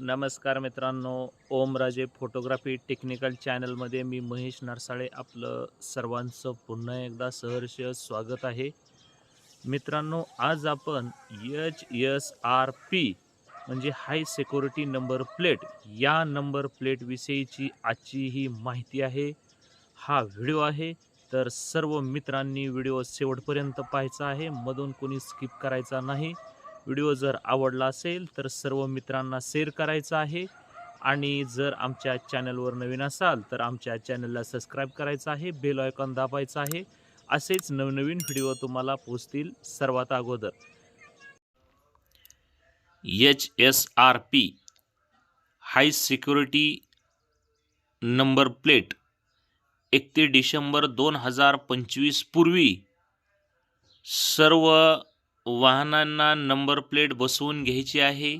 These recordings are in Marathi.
नमस्कार मित्रांनो ओमराजे फोटोग्राफी टेक्निकल चॅनलमध्ये मी महेश नरसाळे आपलं सर्वांचं पुन्हा एकदा सहर्ष स्वागत आहे. मित्रांनो आज आपण एच एस आर पी म्हणजे हाय सिक्युरिटी नंबर प्लेट या नंबर प्लेटविषयीची आजची ही माहिती आहे. हा व्हिडिओ आहे तर सर्व मित्रांनी व्हिडिओ शेवटपर्यंत पाहायचा आहे. मधून कोणी स्किप करायचा नाही. व्हिडिओ जर आवडला असेल तर सर्व मित्रांना शेअर करायचा आहे. आणि जर आमच्या चॅनलवर नवीन असाल तर आमच्या चॅनलला सबस्क्राईब करायचं आहे. बेल आयकॉन दाबायचा आहे. असेच नवनवीन व्हिडिओ तुम्हाला पोचतील सर्वात अगोदर. H S R P high security number plate एकतीस डिसेंबर दोन हजार पंचवीस पूर्वी सर्व वाहनांना नंबर प्लेट बसवून घ्यायची आहे.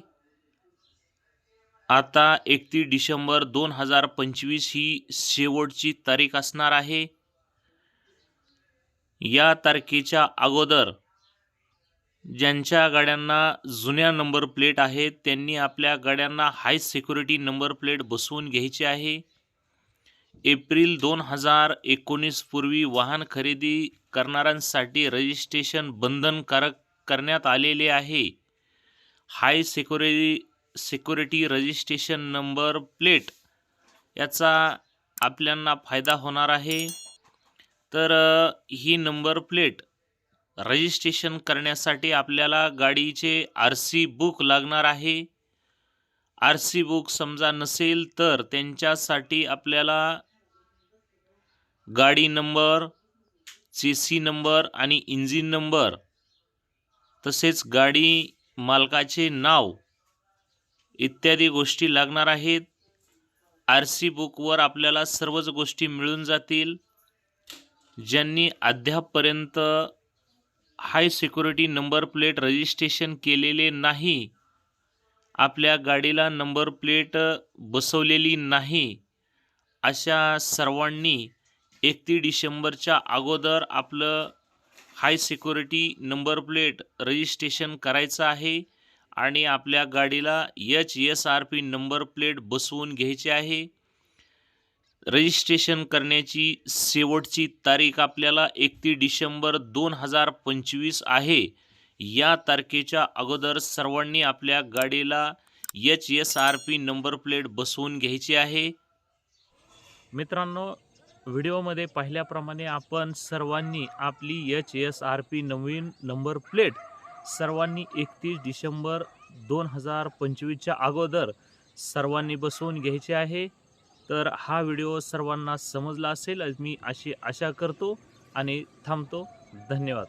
आता एकतीस डिसेंबर दोन हजार पंचवीस ही शेवटची तारीख असणार आहे. या तारखेच्या अगोदर ज्यांच्या गाड्यांना जुन्या नंबर प्लेट आहेत त्यांनी आपल्या गाड्यांना हाय सिक्युरिटी नंबर प्लेट बसवून घ्यायची आहे. एप्रिल दोन हजार एकोणीसपूर्वी वाहन खरेदी करणाऱ्यांसाठी रजिस्ट्रेशन बंधनकारक करण्यात आलेले आहे. High security security registration number plate याचा आपल्यांना फायदा होणार आहे. तर ही नंबर प्लेट रजिस्ट्रेशन करण्यासाठी आपल्याला गाडीचे आर सी बुक लागणार आहे. आर सी बुक समजा नसेल तर त्यांच्यासाठी आपल्याला गाडी नंबर सी नंबर आणि इंजिन नंबर तसेच गाडी मालकाचे नाव इत्यादी गोष्टी लागणार आहेत. आर सी बुकवर आपल्याला सर्वच गोष्टी मिळून जातील. ज्यांनी अद्यापपर्यंत high security number plate registration केलेले नाही. आपल्या गाडीला नंबर प्लेट बसवलेली नाही. अशा सर्वांनी एकतीस डिसेंबरच्या अगोदर आपलं high security number plate registration करायचं आहे आणि आपल्या गाडीला H S R P number plate बसवून घ्यायची आहे. रजिस्ट्रेशन करण्याची शेवटची तारीख आपल्याला एकतीस डिसेंबर दोन हजार पंचवीस आहे. या तारखेच्या अगोदर सर्वांनी आपल्या गाडीला H S R P number plate बसवून घ्यायची आहे. मित्रांनो व्हिडिओमध्ये पाहिल्याप्रमाणे आपण सर्वांनी आपली एच एस आर पी नवीन नंबर प्लेट सर्वांनी एकतीस डिसेंबर दोन हजार पंचवीसच्या अगोदर सर्वांनी बसवून घ्यायचे आहे. तर हा व्हिडिओ सर्वांना समजला असेल मी अशी आशा करतो आणि थांबतो. धन्यवाद.